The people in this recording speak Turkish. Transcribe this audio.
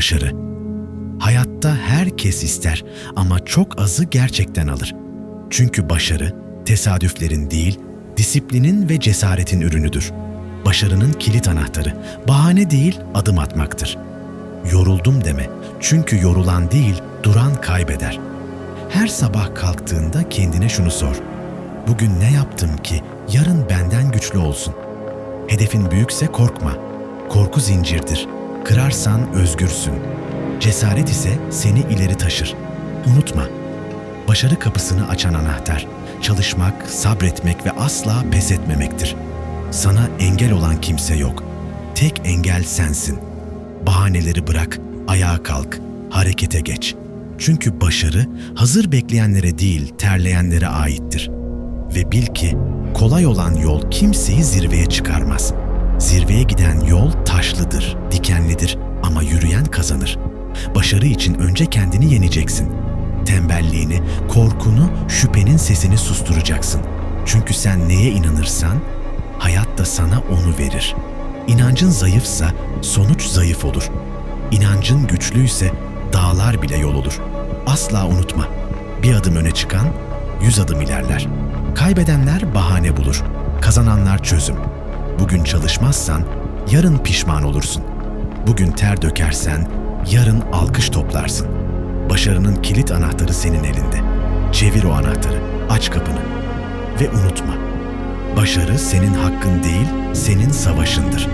Başarı. Hayatta herkes ister ama çok azı gerçekten alır. Çünkü başarı tesadüflerin değil, disiplinin ve cesaretin ürünüdür. Başarının kilit anahtarı bahane değil, adım atmaktır. Yoruldum deme. Çünkü yorulan değil, duran kaybeder. Her sabah kalktığında kendine şunu sor. Bugün ne yaptım ki yarın benden güçlü olsun? Hedefin büyükse korkma. Korku zincirdir. Kırarsan özgürsün. Cesaret ise seni ileri taşır. Unutma. Başarı kapısını açan anahtar. Çalışmak, sabretmek ve asla pes etmemektir. Sana engel olan kimse yok. Tek engel sensin. Bahaneleri bırak, ayağa kalk, harekete geç. Çünkü başarı hazır bekleyenlere değil, terleyenlere aittir. Ve bil ki kolay olan yol kimseyi zirveye çıkarmaz. Zirveye giden yol taşlıdır, Başarı için önce kendini yeneceksin. Tembelliğini, korkunu, şüphenin sesini susturacaksın. Çünkü sen neye inanırsan hayat da sana onu verir. İnancın zayıfsa sonuç zayıf olur. İnancın güçlüyse dağlar bile yol olur. Asla unutma. Bir adım öne çıkan yüz adım ilerler. Kaybedenler bahane bulur. Kazananlar çözüm. Bugün çalışmazsan yarın pişman olursun. Bugün ter dökersen yarın alkış toplarsın. Başarının kilit anahtarı senin elinde. Çevir o anahtarı, aç kapını ve unutma. Başarı senin hakkın değil, senin savaşındır.